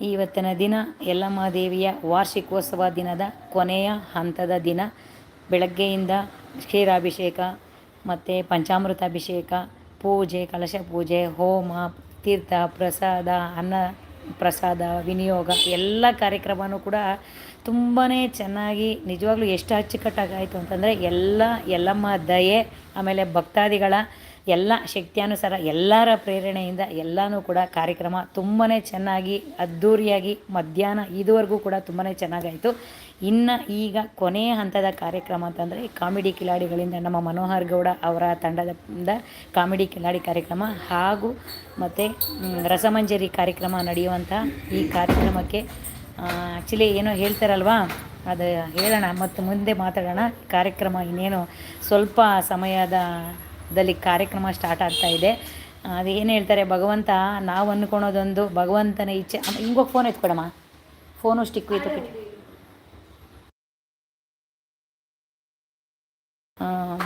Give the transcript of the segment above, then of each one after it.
ಇವತ್ತಿನ ದಿನ ಯಲ್ಲಮ್ಮ ದೇವಿಯ ವಾರ್ಷಿಕೋತ್ಸವ ದಿನದ ಕೊನೆಯ ಹಂತದ ದಿನ. ಬೆಳಗ್ಗೆಯಿಂದ ಕ್ಷೀರಾಭಿಷೇಕ, ಮತ್ತು ಪಂಚಾಮೃತಾಭಿಷೇಕ, ಪೂಜೆ, ಕಲಶ ಪೂಜೆ, ಹೋಮ, ತೀರ್ಥ, ಪ್ರಸಾದ, ಅನ್ನ ಪ್ರಸಾದ, ವಿನಿಯೋಗ, ಎಲ್ಲ ಕಾರ್ಯಕ್ರಮವೂ ಕೂಡ ತುಂಬಾ ಚೆನ್ನಾಗಿ ನಿಜವಾಗ್ಲೂ ಎಷ್ಟು ಅಚ್ಚುಕಟ್ಟಾಗಾಯಿತು ಅಂತಂದರೆ ಎಲ್ಲ ಯಲ್ಲಮ್ಮ ದಯೆ, ಆಮೇಲೆ ಭಕ್ತಾದಿಗಳ ಎಲ್ಲ ಶಕ್ತಿಯಾನುಸಾರ ಎಲ್ಲರ ಪ್ರೇರಣೆಯಿಂದ ಎಲ್ಲನೂ ಕೂಡ ಕಾರ್ಯಕ್ರಮ ತುಂಬಾ ಚೆನ್ನಾಗಿ ಅದ್ಧೂರಿಯಾಗಿ ಮಧ್ಯಾಹ್ನ ಇದುವರೆಗೂ ಕೂಡ ತುಂಬಾ ಚೆನ್ನಾಗಾಯಿತು. ಇನ್ನು ಈಗ ಕೊನೆಯ ಹಂತದ ಕಾರ್ಯಕ್ರಮ ಅಂತಂದರೆ ಕಾಮಿಡಿ ಕಿಲಾಡಿಗಳಿಂದ ನಮ್ಮ ಮನೋಹರ್ ಗೌಡ ಅವರ ತಂಡದಿಂದ ಕಾಮಿಡಿ ಕಿಲಾಡಿ ಕಾರ್ಯಕ್ರಮ ಹಾಗೂ ಮತ್ತು ರಸಮಂಜರಿ ಕಾರ್ಯಕ್ರಮ ನಡೆಯುವಂಥ ಈ ಕಾರ್ಯಕ್ರಮಕ್ಕೆ ಆ್ಯಕ್ಚುಲಿ ಏನೋ ಹೇಳ್ತಾರಲ್ವಾ? ಅದು ಹೇಳೋಣ, ಮತ್ತು ಮುಂದೆ ಮಾತಾಡೋಣ. ಕಾರ್ಯಕ್ರಮ ಇನ್ನೇನು ಸ್ವಲ್ಪ ಸಮಯದಲ್ಲಿ ಕಾರ್ಯಕ್ರಮ ಸ್ಟಾರ್ಟ್ ಆಗ್ತಾ ಇದೆ. ಏನು ಹೇಳ್ತಾರೆ, ಭಗವಂತ, ನಾವು ಅಂದ್ಕೊಳೋದೊಂದು ಭಗವಂತನ ಇಚ್ಛೆ. ಹಿಂಗೋಗಿ ಫೋನ್ ಎತ್ಕೊಡಮ್ಮ. ಫೋನು ಸ್ಟಿಕ್ ಇತ್ತು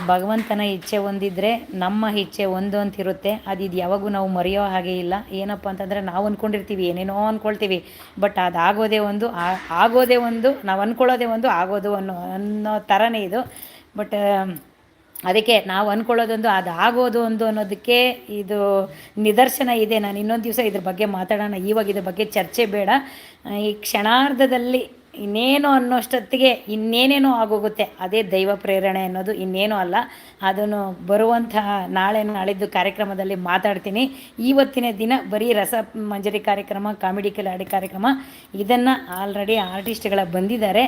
ಭಗವಂತನ ಇಚ್ಛೆ ಒಂದಿದ್ದರೆ ನಮ್ಮ ಇಚ್ಛೆ ಒಂದು ಅಂತಿರುತ್ತೆ ಅದು ಇದು ಯಾವಾಗೂ ನಾವು ಮರೆಯೋ ಹಾಗೆ ಇಲ್ಲ. ಏನಪ್ಪ ಅಂತಂದರೆ ನಾವು ಅಂದ್ಕೊಂಡಿರ್ತೀವಿ ಏನೇನೋ ಅಂದ್ಕೊಳ್ತೀವಿ ಬಟ್ ಅದು ಆಗೋದೇ ಒಂದು ಆಗೋದೇ ಒಂದು, ನಾವು ಅಂದ್ಕೊಳ್ಳೋದೇ ಒಂದು ಆಗೋದು ಅನ್ನೋ ಅನ್ನೋ ಥರನೇ ಇದು. ಬಟ್ ಅದಕ್ಕೆ ನಾವು ಅಂದ್ಕೊಳ್ಳೋದೊಂದು ಅದು ಆಗೋದು ಒಂದು ಅನ್ನೋದಕ್ಕೆ ಇದು ನಿದರ್ಶನ ಇದೆ. ನಾನು ಇನ್ನೊಂದು ದಿವಸ ಇದ್ರ ಬಗ್ಗೆ ಮಾತಾಡೋಣ. ಇವಾಗ ಇದ್ರ ಬಗ್ಗೆ ಚರ್ಚೆ ಬೇಡ. ಈ ಕ್ಷಣಾರ್ಧದಲ್ಲಿ ಇನ್ನೇನು ಅನ್ನೋಷ್ಟೊತ್ತಿಗೆ ಇನ್ನೇನೇನೋ ಆಗೋಗುತ್ತೆ, ಅದೇ ದೈವ ಪ್ರೇರಣೆ ಅನ್ನೋದು ಇನ್ನೇನೂ ಅಲ್ಲ. ಅದನ್ನು ಬರುವಂತಹ ನಾಳೆ ನಾಳಿದ್ದು ಕಾರ್ಯಕ್ರಮದಲ್ಲಿ ಮಾತಾಡ್ತೀನಿ. ಇವತ್ತಿನ ದಿನ ಬರೀ ರಸ ಮಂಜರಿ ಕಾರ್ಯಕ್ರಮ, ಕಾಮಿಡಿ ಕಲಾಡಿ ಕಾರ್ಯಕ್ರಮ, ಇದನ್ನು ಆಲ್ರೆಡಿ ಆರ್ಟಿಸ್ಟ್ಗಳ ಬಂದಿದ್ದಾರೆ.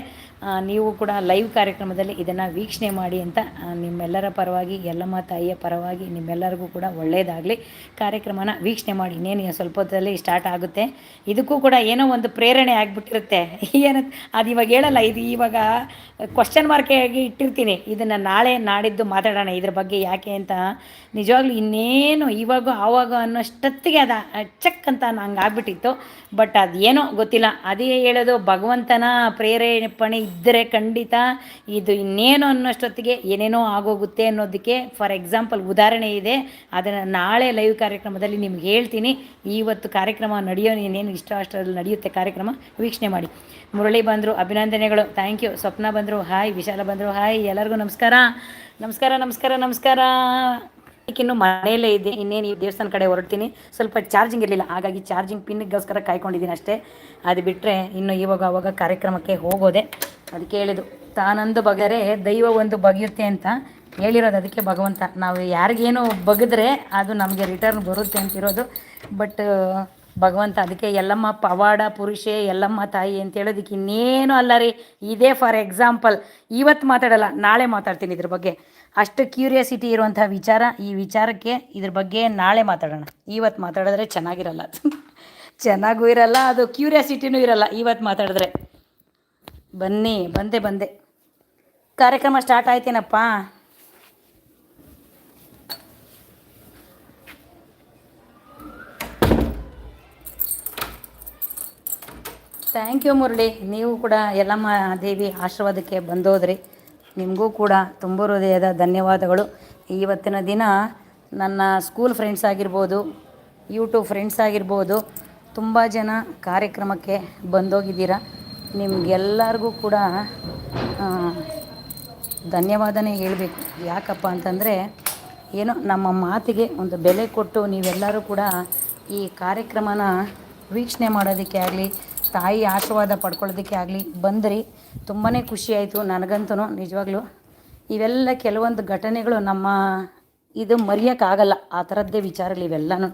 ನೀವು ಕೂಡ ಲೈವ್ ಕಾರ್ಯಕ್ರಮದಲ್ಲಿ ಇದನ್ನು ವೀಕ್ಷಣೆ ಮಾಡಿ ಅಂತ ನಿಮ್ಮೆಲ್ಲರ ಪರವಾಗಿ ಎಲ್ಲಮ್ಮ ತಾಯಿಯ ಪರವಾಗಿ, ನಿಮ್ಮೆಲ್ಲರಿಗೂ ಕೂಡ ಒಳ್ಳೆಯದಾಗಲಿ ಕಾರ್ಯಕ್ರಮನ ವೀಕ್ಷಣೆ ಮಾಡಿ. ಇನ್ನೇನು ಸ್ವಲ್ಪ ಹೊತ್ತಲ್ಲಿ ಸ್ಟಾರ್ಟ್ ಆಗುತ್ತೆ. ಇದಕ್ಕೂ ಕೂಡ ಏನೋ ಒಂದು ಪ್ರೇರಣೆ ಆಗಿಬಿಟ್ಟಿರುತ್ತೆ. ಏನು, ಅದು ಇವಾಗ ಹೇಳಲ್ಲ, ಇದು ಇವಾಗ ಕ್ವಶನ್ ಆಗಿ ಇಟ್ಟಿರ್ತೀನಿ. ಇದನ್ನು ನಾಳೆ ನಾಡಿದ್ದು ಮಾತಾಡೋಣ. ಇದ್ರ ಬಗ್ಗೆ ಯಾಕೆ ಅಂತ ನಿಜವಾಗ್ಲೂ ಇನ್ನೇನು ಇವಾಗ ಆವಾಗ ಅನ್ನೋಷ್ಟೊತ್ತಿಗೆ ಅದ ಚಕ್ ಅಂತ ನಂಗೆ ಆಗ್ಬಿಟ್ಟಿತ್ತು. ಬಟ್ ಅದೇನೋ ಗೊತ್ತಿಲ್ಲ. ಅದೇ ಹೇಳೋದು ಭಗವಂತನ ಪ್ರೇರೇಪಣೆ ಇದ್ದರೆ ಖಂಡಿತ ಇದು ಇನ್ನೇನು ಅನ್ನೋಷ್ಟೊತ್ತಿಗೆ ಏನೇನೋ ಆಗೋಗುತ್ತೆ ಅನ್ನೋದಕ್ಕೆ ಫಾರ್ ಎಕ್ಸಾಂಪಲ್ ಉದಾಹರಣೆ ಇದೆ. ಅದನ್ನು ನಾಳೆ ಲೈವ್ ಕಾರ್ಯಕ್ರಮದಲ್ಲಿ ನಿಮ್ಗೆ ಹೇಳ್ತೀನಿ. ಇವತ್ತು ಕಾರ್ಯಕ್ರಮ ನಡೆಯೋ, ಇನ್ನೇನು ಇಷ್ಟ ಅಷ್ಟರಲ್ಲಿ ನಡೆಯುತ್ತೆ ಕಾರ್ಯಕ್ರಮ ವೀಕ್ಷಣೆ ಮಾಡಿ. ಮುರಳಿ ಬಂದರು, ಅಭಿನಂದನೆಗಳು. ಥ್ಯಾಂಕ್ ಯು ಸ್ವಪ್ನ ಬಂದರು ಹಾಯ್ ವಿಶಾಲ ಬಂದರು ಹಾಯ್ ಎಲ್ಲರಿಗೂ ನಮಸ್ಕಾರ. ನಮಸ್ಕಾರ ನಮಸ್ಕಾರ ನಮಸ್ಕಾರ. ಇನ್ನು ಮನೆಯಲ್ಲೇ ಇದೆ ಇನ್ನೇನು ಈ ದೇವಸ್ಥಾನ ಕಡೆ ಹೊರಡ್ತೀನಿ. ಸ್ವಲ್ಪ ಚಾರ್ಜಿಂಗ್ ಇರಲಿಲ್ಲ. ಹಾಗಾಗಿ ಚಾರ್ಜಿಂಗ್ ಪಿನ್ಗೋಸ್ಕರ ಕಾಯ್ಕೊಂಡಿದ್ದೀನಿ ಅಷ್ಟೇ. ಅದು ಬಿಟ್ಟರೆ ಇನ್ನು ಇವಾಗ ಅವಾಗ ಕಾರ್ಯಕ್ರಮಕ್ಕೆ ಹೋಗೋದೆ. ಅದಕ್ಕೆ ಹೇಳಿದು ತಾನೊಂದು ಬಗೆರೆ ದೈವ ಒಂದು ಬಗೆಯುತ್ತೆ ಅಂತ ಹೇಳಿರೋದು. ಅದಕ್ಕೆ ಭಗವಂತ, ನಾವು ಯಾರಿಗೇನು ಬಗೆದ್ರೆ ಅದು ನಮಗೆ ರಿಟರ್ನ್ ಬರುತ್ತೆ ಅಂತಿರೋದು. ಬಟ್ ಭಗವಂತ ಅದಕ್ಕೆ ಎಲ್ಲಮ್ಮ ಪವಾಡ ಪುರುಷೆ, ಎಲ್ಲಮ್ಮ ತಾಯಿ ಅಂತ ಹೇಳೋದಕ್ಕೆ ಇನ್ನೇನು ಅಲ್ಲ ರೀ. ಇದೇ ಫಾರ್ ಎಕ್ಸಾಂಪಲ್ ಇವತ್ತು ಮಾತಾಡಲ್ಲ, ನಾಳೆ ಮಾತಾಡ್ತೀನಿ ಇದ್ರ ಬಗ್ಗೆ. ಅಷ್ಟು ಕ್ಯೂರಿಯಾಸಿಟಿ ಇರುವಂಥ ವಿಚಾರ, ಈ ವಿಚಾರಕ್ಕೆ ಇದ್ರ ಬಗ್ಗೆ ನಾಳೆ ಮಾತಾಡೋಣ. ಇವತ್ತು ಮಾತಾಡಿದ್ರೆ ಚೆನ್ನಾಗಿರಲ್ಲ. ಚೆನ್ನಾಗೂ ಇರಲ್ಲ, ಅದು ಕ್ಯೂರಿಯಾಸಿಟಿನೂ ಇರಲ್ಲ. ಇವತ್ತು ಮಾತಾಡಿದ್ರೆ. ಬನ್ನಿ, ಬಂದೆ ಬಂದೆ. ಕಾರ್ಯಕ್ರಮ ಸ್ಟಾರ್ಟ್ ಆಯ್ತೇನಪ್ಪ? ಥ್ಯಾಂಕ್ ಯು ಮುರಳಿ ನೀವು ಕೂಡ ಯಲ್ಲಮ್ಮ ದೇವಿ ಆಶೀರ್ವಾದಕ್ಕೆ ಬಂದೋದ್ರಿ. ನಿಮಗೂ ಕೂಡ ತುಂಬ ಹೃದಯದ ಧನ್ಯವಾದಗಳು. ಇವತ್ತಿನ ದಿನ ನನ್ನ ಸ್ಕೂಲ್ ಫ್ರೆಂಡ್ಸ್ ಆಗಿರ್ಬೋದು ಯೂಟ್ಯೂಬ್ ಫ್ರೆಂಡ್ಸ್ ಆಗಿರ್ಬೋದು, ತುಂಬ ಜನ ಕಾರ್ಯಕ್ರಮಕ್ಕೆ ಬಂದೋಗಿದ್ದೀರ. ನಿಮಗೆಲ್ಲರಿಗೂ ಕೂಡ ಧನ್ಯವಾದನೇ ಹೇಳಬೇಕು. ಯಾಕಪ್ಪ ಅಂತಂದರೆ, ಏನೋ ನಮ್ಮ ಮಾತಿಗೆ ಒಂದು ಬೆಲೆ ಕೊಟ್ಟು ನೀವೆಲ್ಲರೂ ಕೂಡ ಈ ಕಾರ್ಯಕ್ರಮನ ವೀಕ್ಷಣೆ ಮಾಡೋದಕ್ಕೆ ಆಗಲಿ ತಾಯಿ ಆಶೀರ್ವಾದ ಪಡ್ಕೊಳ್ಳೋದಕ್ಕೆ ಆಗಲಿ, ಬಂದ್ರಿ. ತುಂಬಾ ಖುಷಿಯಾಯಿತು ನನಗಂತೂ ನಿಜವಾಗ್ಲೂ. ಇವೆಲ್ಲ ಕೆಲವೊಂದು ಘಟನೆಗಳು ನಮ್ಮ ಇದು ಮರೆಯೋಕ್ಕಾಗಲ್ಲ ಆ ಥರದ್ದೇ ವಿಚಾರಗಳು ಇವೆಲ್ಲನೂ.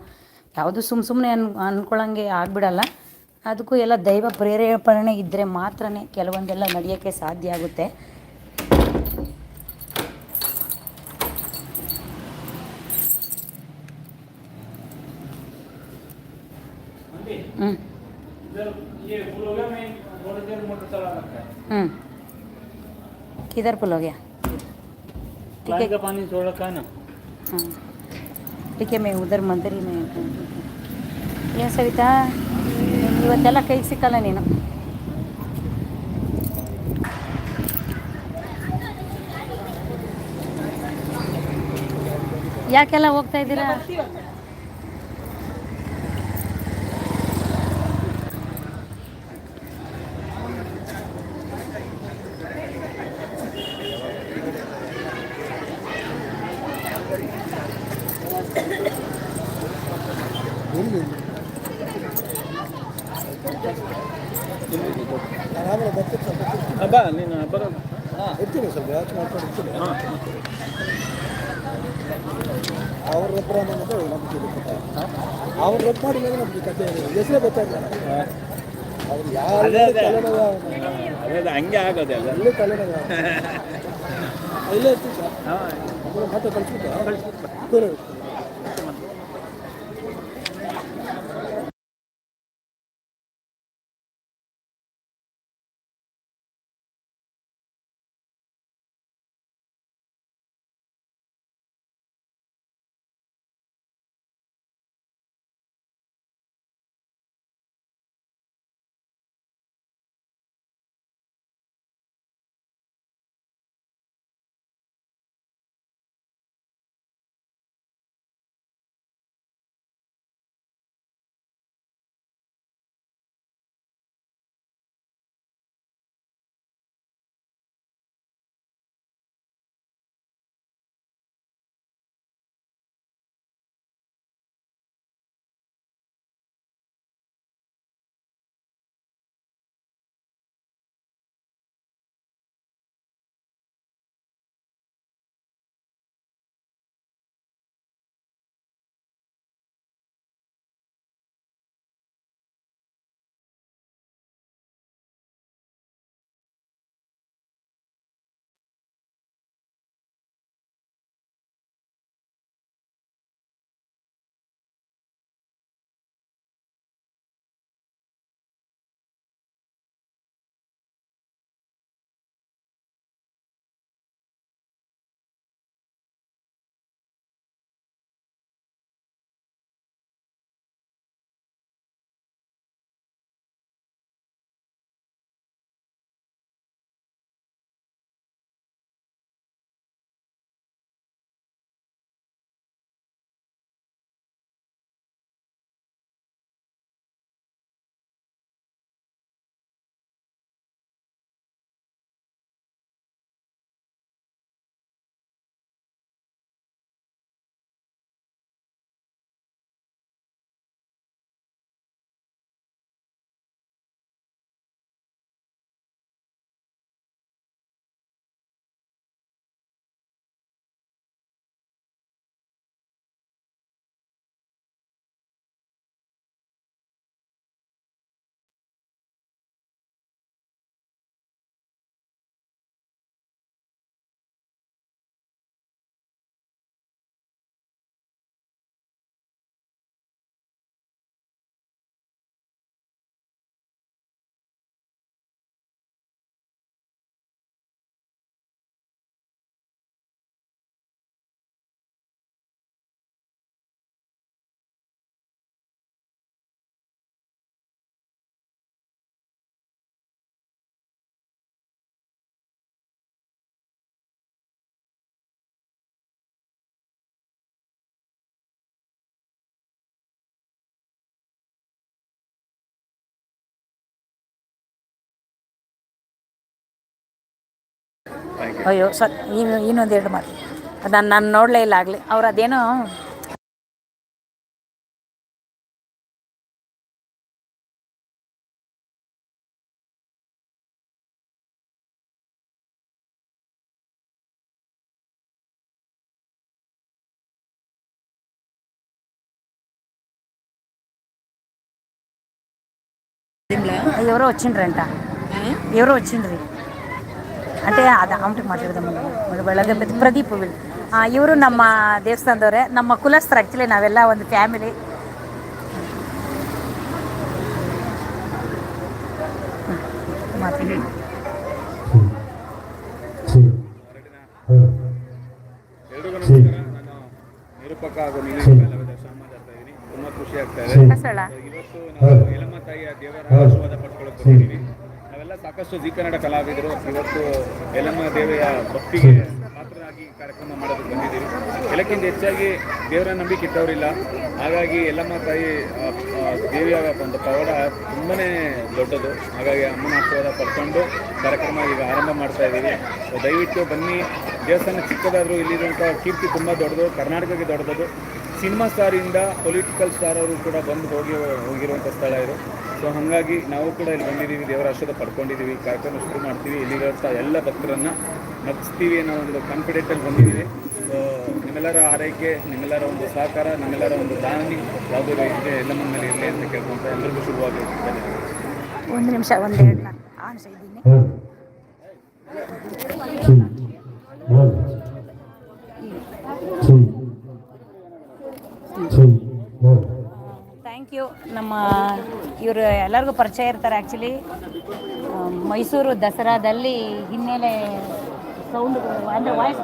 ಯಾವುದು ಸುಮ್ಮ ಸುಮ್ಮನೆ ಅನ್ ಅಂದ್ಕೊಳ್ಳೋಂಗೆ ಆಗಿಬಿಡಲ್ಲ. ಅದಕ್ಕೂ ಎಲ್ಲ ದೈವ ಪ್ರೇರೇಪಣೆ ಇದ್ದರೆ ಮಾತ್ರ ಕೆಲವೊಂದೆಲ್ಲ ನಡೆಯೋಕ್ಕೆ ಸಾಧ್ಯ ಆಗುತ್ತೆ. ಹ್ಞೂ ये फुल हो गया मैं थोड़ी देर मोटर चला रखा है हम्म किधर पुल हो गया ठीक है का पानी छोड़ रखा है ना हाँ ठीक है मैं उधर मंदिर ही में ಏನು ಸವಿತಾ ಇವತ್ತೆಲ್ಲ ಕೈಗೆ ಸಿಕ್ಕಲ್ಲ ನೀನು ಯಾಕೆಲ್ಲ ಹೋಗ್ತಾ ಇದ್ದೀರಾ ಅವ್ರ ರಬ್ ಮಾಡಿ ಮೇಲೆ ನಮ್ಗೆ ಕಥೆ ಹೆಸರೇ ಗೊತ್ತಾಗಲ್ಲ ಅವ್ರು ಯಾರು. ತಲೆನೋವು ಅದೇ ಹಂಗೆ ಆಗೋದೆ ಅಲ್ಲ ಇಲ್ಲೇ ತಲೆನೋವು ಇಲ್ಲೇ ಇರ್ತೀನಿ ಸರ್ ಮತ್ತೆ ಕಳಿಸ್ಬಿಟ್ಟು ಅಯ್ಯೋ ಸ ಇನ್ನು ಇನ್ನೊಂದು ಎರಡು ಮಾತು ನಾನು ನಾನು ನೋಡಲೇ ಇಲ್ಲ ಆಗಲಿ ಅವ್ರು ಅದೇನೋ ఎవరో వచ్చిండ్రంట ఎవరో వచ్చిండ్రి అంటే ಅದು ಅಮೌಂಟಿಗೆ ಮಾತಾಡಿದ ಬೆಳಗ್ಗೆ ಪ್ರದೀಪ್ ಇವರು ನಮ್ಮ ದೇವಸ್ಥಾನದವರೇ ನಮ್ಮ ಕುಲಸ್ಥರು ಆ್ಯಕ್ಚುಲಿ ನಾವೆಲ್ಲ ಒಂದು ಫ್ಯಾಮಿಲಿ ಮಾತಾಡಿ ಎಲ್ರಿಗೂ ನಮಸ್ಕಾರ ನಾನು ನಿರೂಪಕ ಹಾಗೂ ನೀಲಿ ಕಲಾವಿದ ಶ್ಯಾಮ ಮಾತಾಡ್ತಾ ಇದ್ದೀನಿ ತುಂಬ ಖುಷಿ ಆಗ್ತಾ ಇದೆ ಕಸಳ ಇವತ್ತು ನಾವು ಯಲಮ್ಮ ತಾಯಿಯ ದೇವರ ಆಶೀರ್ವಾದ ಪಡ್ಕೊಳ್ಳೋಕೆ ಬಂದಿದ್ದೀವಿ ನಾವೆಲ್ಲ ಸಾಕಷ್ಟು ಜಿ ಕನ್ನಡ ಕಲಾವಿದರು ಇವತ್ತು ಯಲಮ್ಮ ದೇವಿಯ ಭಕ್ತಿಗೆ ಪಾತ್ರರಾಗಿ ಕಾರ್ಯಕ್ರಮ ಮಾಡಲು ಬಂದಿದ್ದೀವಿ ಎಲ್ಲಕ್ಕಿಂತ ಹೆಚ್ಚಾಗಿ ದೇವರ ನಂಬಿಕೆ ಇದ್ದವರಿಲ್ಲ. ಹಾಗಾಗಿ ಯಲ್ಲಮ್ಮ ತಾಯಿ ದೇವಿಯ ಒಂದು ಪವಾಡ ತುಂಬನೇ ದೊಡ್ಡದು. ಹಾಗಾಗಿ ಅಮ್ಮನ ಆಶೀರ್ವಾದ ಪಡ್ಕೊಂಡು ಕಾರ್ಯಕ್ರಮ ಈಗ ಆರಂಭ ಮಾಡ್ತಾ ಇದ್ದೀವಿ. ದಯವಿಟ್ಟು ಬನ್ನಿ. ದೇವಸ್ಥಾನ ಚಿಕ್ಕದಾದರೂ ಇಲ್ಲಿರುವಂಥ ಕೀರ್ತಿ ತುಂಬ ದೊಡ್ಡದು ಕರ್ನಾಟಕಕ್ಕೆ ದೊಡ್ಡದು. ಸಿನಿಮಾ ಸ್ಟಾರಿಂದ ಪೊಲಿಟಿಕಲ್ ಸ್ಟಾರ್ ಅವರು ಕೂಡ ಬಂದು ಹೋಗಿ ಹೋಗಿರುವಂಥ ಸ್ಥಳ ಇದು. ಸೊ ಹಾಗಾಗಿ ನಾವು ಕೂಡ ಇಲ್ಲಿ ಬಂದಿದ್ದೀವಿ, ದೇವರ ಆಶೀರ್ವಾದ ಪಡ್ಕೊಂಡಿದ್ದೀವಿ ಕಾರ್ಯಕ್ರಮ ಶುರು ಮಾಡ್ತೀವಿ. ಇಲ್ಲಿರುವಂಥ ಎಲ್ಲ ಭಕ್ತರನ್ನು ನಗಿಸ್ತೀವಿ ಅನ್ನೋ ಒಂದು ಕಾನ್ಫಿಡೆಂಟಲ್ಲಿ ಬಂದಿದ್ದೀವಿ. ಸೊ ನಿಮ್ಮೆಲ್ಲರ ಆರೈಕೆ, ನಿಮ್ಮೆಲ್ಲರ ಒಂದು ಸಹಕಾರ, ನಿಮ್ಮೆಲ್ಲರ ಒಂದು ದಾನಿ ಯಾವುದೇ ಇದೆ ಎಲ್ಲ ಮನೆಯಲ್ಲಿ ಇರಲಿ ಅಂತ ಕೇಳ್ಕೊಂತ ಎಲ್ಲರಿಗೂ ಶುರುವಾಗಿ ಒಂದು ನಿಮಿಷ ಒಂದೆರಡು ನಾನು ಆನ್ಸ್ ಥ್ಯಾಂಕ್ ಯು. ನಮ್ಮ ಇವರು ಎಲ್ಲರಿಗೂ ಪರಿಚಯ ಇರ್ತಾರೆ ಆ್ಯಕ್ಚುಲಿ ಮೈಸೂರು ದಸರಾದಲ್ಲಿ ಹಿನ್ನೆಲೆ ಸೌಂಡ್ ಅಂದರೆ ವಾಯ್ಸ್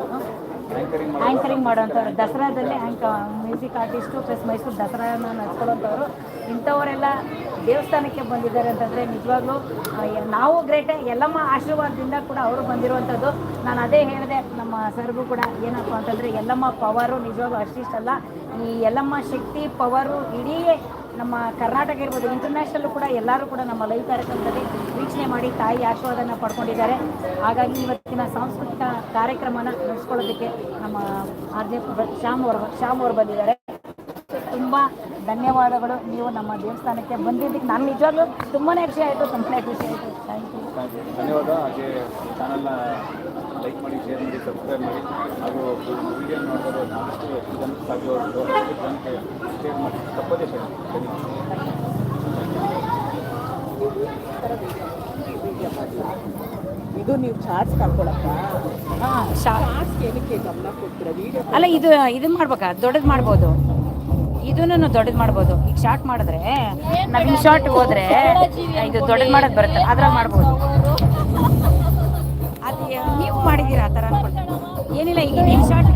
ಆ್ಯಂಕರಿಂಗ್ ಮಾಡೋವಂಥವ್ರು. ದಸರಾದಲ್ಲಿ ಆ್ಯಂಕ ಮ್ಯೂಸಿಕ್ ಆರ್ಟಿಸ್ಟು ಪ್ಲಸ್ ಮೈಸೂರು ದಸರಾನ ನಡ್ಸ್ಕೊಳ್ಳೋಂಥವ್ರು ಇಂಥವರೆಲ್ಲ ದೇವಸ್ಥಾನಕ್ಕೆ ಬಂದಿದ್ದಾರೆ ಅಂತಂದರೆ ನಿಜವಾಗ್ಲೂ ನಾವು ಗ್ರೇಟೆ ಎಲ್ಲಮ್ಮ ಆಶೀರ್ವಾದದಿಂದ ಕೂಡ ಅವರು ಬಂದಿರುವಂಥದ್ದು. ನಾನು ಅದೇ ಹೇಳಿದೆ, ನಮ್ಮ ಸರ್ಗೂ ಕೂಡ ಏನಪ್ಪ ಅಂತಂದರೆ ಎಲ್ಲಮ್ಮ ಪವರು ನಿಜವಾಗ್ಲೂ ಅಷ್ಟಿಷ್ಟಲ್ಲ. ಈ ಎಲ್ಲಮ್ಮ ಶಕ್ತಿ ಪವರು ಇಡೀ ನಮ್ಮ ಕರ್ನಾಟಕ ಇರ್ಬೋದು ಇಂಟರ್ನ್ಯಾಷನಲ್ ಕೂಡ ಎಲ್ಲರೂ ಕೂಡ ನಮ್ಮ ಲೈವ್ ಕಾರ್ಯಕ್ರಮದಲ್ಲಿ ವೀಕ್ಷಣೆ ಮಾಡಿ ತಾಯಿ ಆಶೀರ್ವಾದನ ಪಡ್ಕೊಂಡಿದ್ದಾರೆ. ಹಾಗಾಗಿ ಇವತ್ತಿನ ಸಾಂಸ್ಕೃತಿಕ ಕಾರ್ಯಕ್ರಮನ ನಡೆಸ್ಕೊಳ್ಳೋದಕ್ಕೆ ನಮ್ಮ ಆದ್ಯ ಶ್ಯಾಮ್ ಅವರು ಶ್ಯಾಮ್ ಅವರು ಬಂದಿದ್ದಾರೆ. ತುಂಬ ಧನ್ಯವಾದಗಳು. ನೀವು ನಮ್ಮ ದೇವಸ್ಥಾನಕ್ಕೆ ಬಂದಿದ್ದಕ್ಕೆ ನಾನು ನಿಜವಾಗ್ಲೂ ತುಂಬಾ ಖುಷಿ ಆಯಿತು ತುಂಬಾ ಖುಷಿ ಆಯಿತು. ಥ್ಯಾಂಕ್ ಯು ಧನ್ಯವಾದ. ಹಾಗೆ ಚಾನಲ್ನ ಲೈಕ್ ಮಾಡಿ ಶೇರ್ ಮಾಡಿ ಸಬ್ಸ್ಕ್ರೈಬ್ ಮಾಡಿ. ಹಾಗೂ ವಿಡಿಯೋ ನೋಡಿದ್ರೆ ಆದಷ್ಟು ಹೆಚ್ಚು ಜನಕ್ಕೆ ಸಾಧ್ಯ ಜನಕ್ಕೆ ಶೇರ್ ಮಾಡಿ. ತಪ್ಪದೇ ಶೇರ್ ಧನ್ಯವಾದ. ಇದು ನೀವು ಚಾರ್ಜ್ ಕಳ್ಕೊಳಕ್ಕ ಹಾಂ ಚಾರ್ಜ್ ಏನಕ್ಕೆ ಗಮನ ಕೊಡ್ತೀರಾ? ವಿಡಿಯೋ ಅಲ್ಲ ಇದು ಇದು ಮಾಡ್ಬೇಕಾ? ದೊಡ್ಡದು ಮಾಡ್ಬೋದು. ಇದನ್ನು ದೊಡ್ಡದು ಮಾಡ್ಬೋದು. ಈಗ ಶಾರ್ಟ್ ಮಾಡಿದ್ರೆ ನಾವು ಶಾರ್ಟ್ ಹೋದ್ರೆ ಇದು ದೊಡ್ಡದು ಮಾಡೋದು ಬರುತ್ತೆ. ಅದ್ರಾಗ ಮಾಡ್ಬೋದು. ಅದು ನೀವು ಮಾಡಿದ್ದೀರಾ ಆ ಥರ ಅನ್ಕೊಳ್ತೀನಿ. ಏನಿಲ್ಲ ಈಗ ನೀವು ಶಾರ್ಟ್ಗೆ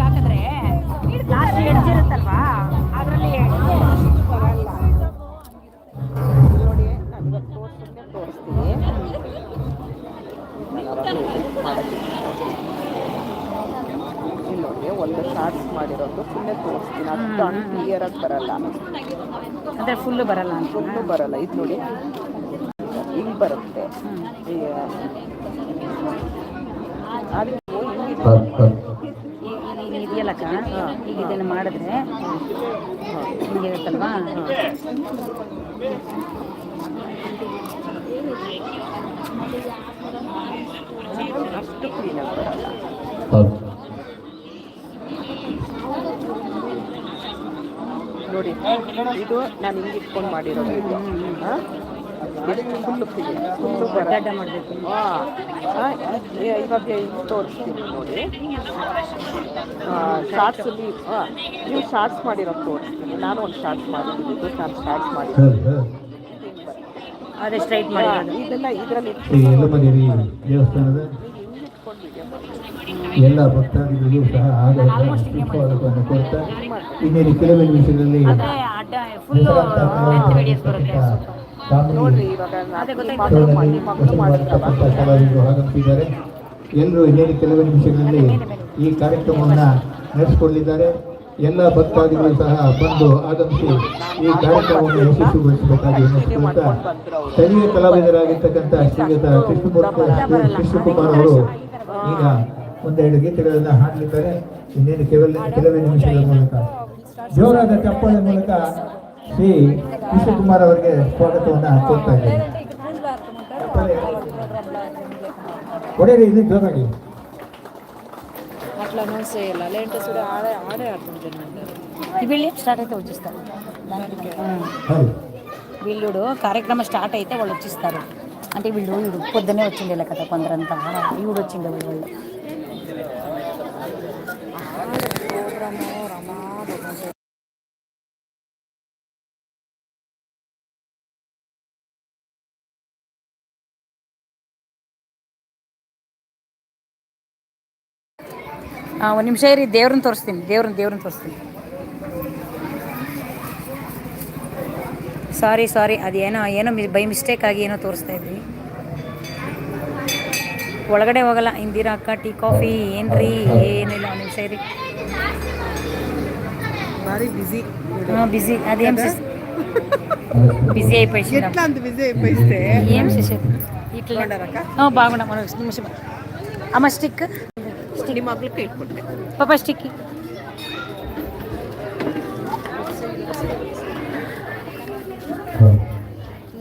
ಅದು ಕ್ಲಿಯರ್ ಆಗಿ ಬರಲ್ಲ. ಅಂದರೆ ಫುಲ್ಲು ಬರಲ್ಲ ಅಂತ. ಫುಲ್ಲು ಬರಲ್ಲ. ಇದು ನೋಡಿ. ಹಿಂಗ್ ಬರುತ್ತೆ. ಈಗ ಇದೆಯಲ್ಲಕ್ಕ ಈಗ ಇದನ್ನು ಮಾಡಿದ್ರೆ ಹಿಂಗಿರುತ್ತಲ್ವಾ? ಅಷ್ಟು ಕ್ಲೀನಾಗಿ ಬರಲ್ಲ Cut. ನೋಡಿ ಇದು ನಾನು ಹಿಂಗೆ ಇಟ್ಕೊಂಡು ಮಾಡಿರೋದು ಹಾಂ? ಫುಲ್ಲು ಕ್ಲೀನ್ ಫುಲ್ಲು ಬರಲ್ಲ ಅಡ್ಡ ಮಾಡಬೇಕು ಹಾಂ ಇವಾಗ ತೋರಿಸ್ತೀನಿ ನೋಡಿ. ಶಾರ್ಟ್ಸಲ್ಲಿ ಹಾಂ ನೀವು ಶಾರ್ಟ್ಸ್ ಮಾಡಿರೋ ತೋರಿಸ್ತೀನಿ. ನಾನು ಒಂದು ಶಾರ್ಟ್ಸ್ ಮಾಡಿದ್ದೀನಿ. ನಾನು ಶಾರ್ಟ್ಸ್ ಮಾಡಿದ್ದೀನಿ. ಅದೇ ಸ್ಟ್ರೈಟ್ ಮಾಡಿರೋದು ಇದೆಲ್ಲ ಇದರಲ್ಲಿ ದೇವಸ್ಥಾನದ? ಎಲ್ಲ ಭಕ್ತಾದಿಗಳಿಗೂ ಸಹ ಆಧಾರ ಸ್ವಾಗತವನ್ನು ಕೋರ್ತಾ ಇನ್ನೇನು ಕೆಲವೇ ನಿಮಿಷದಲ್ಲಿ ಹಾಗಂತಿದ್ದಾರೆ ಆಗಮಿಸಿದ್ದಾರೆ ಎಲ್ಲರೂ ಇನ್ನೇನು ಕೆಲವೇ ನಿಮಿಷಗಳಲ್ಲಿ ಈ ಕಾರ್ಯಕ್ರಮವನ್ನು ನಡೆಸಿಕೊಳ್ಳಿದ್ದಾರೆ ಎಲ್ಲ ಭಕ್ತಾದಿಗಳು ಸಹ ಬಂದು ಆಗಮಿಸಿ ಈ ಕಾರ್ಯಕ್ರಮವನ್ನು ಯಶಸ್ವಿಗೊಳಿಸಬೇಕಾಗಿ ವಿನಂತಿಸುತ್ತಾ ಸ್ಥಳೀಯ ಕಲಾವಿದರಾಗಿರ್ತಕ್ಕಂಥ ಶ್ರೀಯುತ ಕೃಷ್ಣಮೂರ್ತಿ ಕೃಷ್ಣಕುಮಾರ್ ಅವರು ಈಗ ಒಂದೆರಡು ಗೀತೆಗಳನ್ನು ಹಾಡಲಿದ್ದಾರೆ ಇನ್ನೇನು ಕೆಲವೇ ಕೆಲವೇ ನಿಮಿಷಗಳ ಮೂಲಕ ಜೋರಾದ ಚಪ್ಪಾಳೆ ಮೂಲಕ ಶ್ರೀ ಕೃಷ್ಣಕುಮಾರ್ ಅವರಿಗೆ ಸ್ವಾಗತವನ್ನು ಕೋರ್ತಾ ಇದ್ದೇನೆ ಚಪ್ಪಾಳೆ ಹೊಡೆಯಿರಿ ಇದು ಜೋರಾಗಿ అట్లా అనౌన్స్ చేయాలి లేదంటే చూడ ఆడే ఆడే ఆడుతుంటాను వీళ్ళు స్టార్ట్ అయితే వచ్చేస్తారు ಹೌದು వీళ్ళుడు కార్యక్రమం స్టార్ట్ అయితే వాళ్ళు వచ్చేస్తారు అంటే వీళ్ళు వీడు పొద్దునే వచ్చిండే కదా కొందరంతా ఈవిడ వచ్చిండే వీళ్ళు ಒಂದು ನಿಮಿಷ ಇರಿ ದೇವ್ರನ್ನ ತೋರಿಸ್ತೀನಿ ದೇವ್ರನ್ನ ದೇವ್ರನ್ನ ತೋರಿಸ್ತೀನಿ ಸಾರಿ ಸಾರಿ ಅದೇನೋ ಏನೋ ಮಿ ಬೈ ಮಿಸ್ಟೇಕ್ ಆಗಿ ಏನೋ ತೋರಿಸ್ತಾ ಇದ್ವಿ ಒಳಗಡೆ ಹೋಗಲ್ಲ ಇಂದಿರಾ ಅಕ್ಕ ಟೀ ಕಾಫಿ ಏನ್ರಿ ಏನಿಲ್ಲ ಒಂದು ನಿಮಿಷ ಇರಿ భారీ బిజీ ಹಾಂ ಬಿಸಿ ಅದೇం బిజీ అయిపోయింది ఎట్లా అంత బిజీ అయిపోయిస్తే ఏం చేసేది ఇట్లా ఆ, బాగున్నా మనం నిమిషం అమ్మ స్టిక్ ಮುಸ್ಲಿಂ ಮಗಳಿಗೆ ಇಟ್ಕೊಟ್ಟೆ ಪಾಪ ಸ್ಟಿಕ್ಕಿ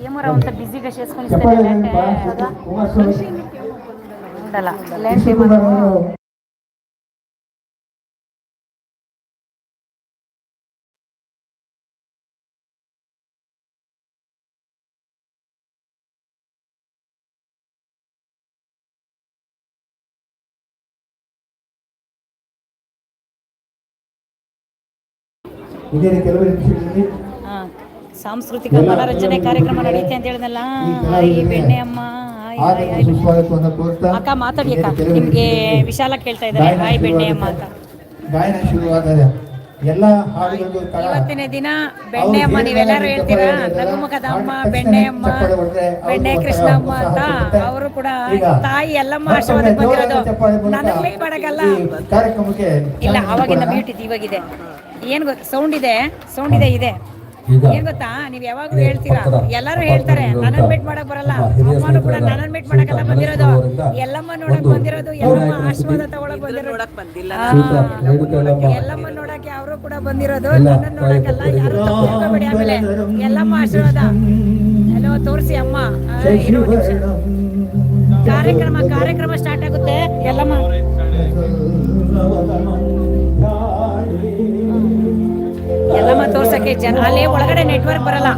ఏమోరా అంత బిజీగా చేసుకొని ఇస్తే లేదంటే ఉండలా? ಇದೇ ರೀತಿ ಕೆಲವೇ ವಿಷಯಗಳಲ್ಲಿ ಸಾಂಸ್ಕೃತಿಕ ಮನರಂಜನೆ ಕಾರ್ಯಕ್ರಮ ನಡೆಯುತ್ತೆ ಅಂತ ಹೇಳಿದ್ನಲ್ಲ? ಈ ಬೆಣ್ಣೆ ಅಮ್ಮ ಅಕ್ಕ ಮಾತಾಡಿ ಅಕ್ಕ. ನಿಮಗೆ ವಿಶಾಲ ಕೇಳ್ತಾ ಇದ್ದಾರೆ. ಹಾಯ್ ಬೆಣ್ಣೆ ಅಮ್ಮ ಅಂತ. ಗಾಯನ ಶುರುವಾದ ಎಲ್ಲ ಇವತ್ತಿನ ದಿನ ಬೆಣ್ಣೆ ಅಮ್ಮ ನೀವೆಲ್ಲರೂ ಹೇಳ್ತೀರಾ? ನಗುಮುಖದ ಅಮ್ಮ ಬೆಣ್ಣೆ ಅಮ್ಮ ಬೆಣ್ಣೆ ಕೃಷ್ಣ ಅಮ್ಮ ಅಂತ ಅವರು ಕೂಡ ತಾಯಿ ಎಲ್ಲಮ್ಮ ಆಶೀರ್ವಾದ ಬಂದಿರೋದು. ನನಗೆ ಮೈ ಇಲ್ಲ ಅವಾಗಿಂದ ಮ್ಯೂಟ್ ಇದೆ ಇವಾಗಿದೆ. ಏನ್ ಗೊತ್ತಾ ಸೌಂಡ್ ಇದೆ ಸೌಂಡ್ ಇದೆ ಇದೆ. ಏನ್ ಗೊತ್ತಾ? ನೀವ್ ಯಾವಾಗ್ಲೂ ಹೇಳ್ತೀರಾ? ಎಲ್ಲರೂ ಹೇಳ್ತಾರೆ ನನ್ನ ಮೀಟ್ ಮಾಡಕ್ ಬರಲ್ಲ ಅಮ್ಮನು ಕೂಡ ನನ್ನ ಮೀಟ್ ಮಾಡಕ್ಕೆಲ್ಲ ಬಂದಿರೋದು ಎಲ್ಲಮ್ಮ ನೋಡಕ್ ಬಂದಿರೋದು ಎಲ್ಲಮ್ಮ ಆಶೀರ್ವಾದ ತಗೊಳಕ್ ಬಂದಿರೋದು. ನೋಡಕ್ ಬಂದಿಲ್ಲ. ಎಲ್ಲಮ್ಮ ನೋಡಕ್ಕೆ ಅವರು ಕೂಡ ಬಂದಿರೋದು ನನ್ನ ನೋಡಕಲ್ಲ ಯಾರು ಆಮೇಲೆ ಎಲ್ಲಮ್ಮ ಆಶೀರ್ವಾದ. ಹಲೋ ತೋರಿಸಿ ಅಮ್ಮ. ಕಾರ್ಯಕ್ರಮ ಕಾರ್ಯಕ್ರಮ ಸ್ಟಾರ್ಟ್ ಆಗುತ್ತೆ. ಎಲ್ಲಮ್ಮ. ಎಲ್ಲಮ್ಮ ತೋರ್ಸಕ್ಕೆ ಜನ ಅಲ್ಲಿ ಒಳಗಡೆ ನೆಟ್ವರ್ಕ್ ಬರಲ್ಲ.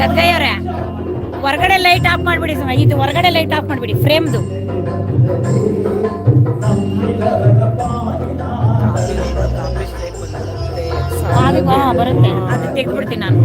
ಗದ್ಗಯ್ಯವ್ರೆ, ಹೊರಗಡೆ ಲೈಟ್ ಆಫ್ ಮಾಡ್ಬಿಡಿ. ಇದು ಹೊರಗಡೆ ಲೈಟ್ ಆಫ್ ಮಾಡ್ಬಿಡಿ ಫ್ರೇಮ್ದು ಬರುತ್ತೆ. ಅದು ತೆಗ್ದ್ಬಿಡ್ತೀನಿ ನಾನು.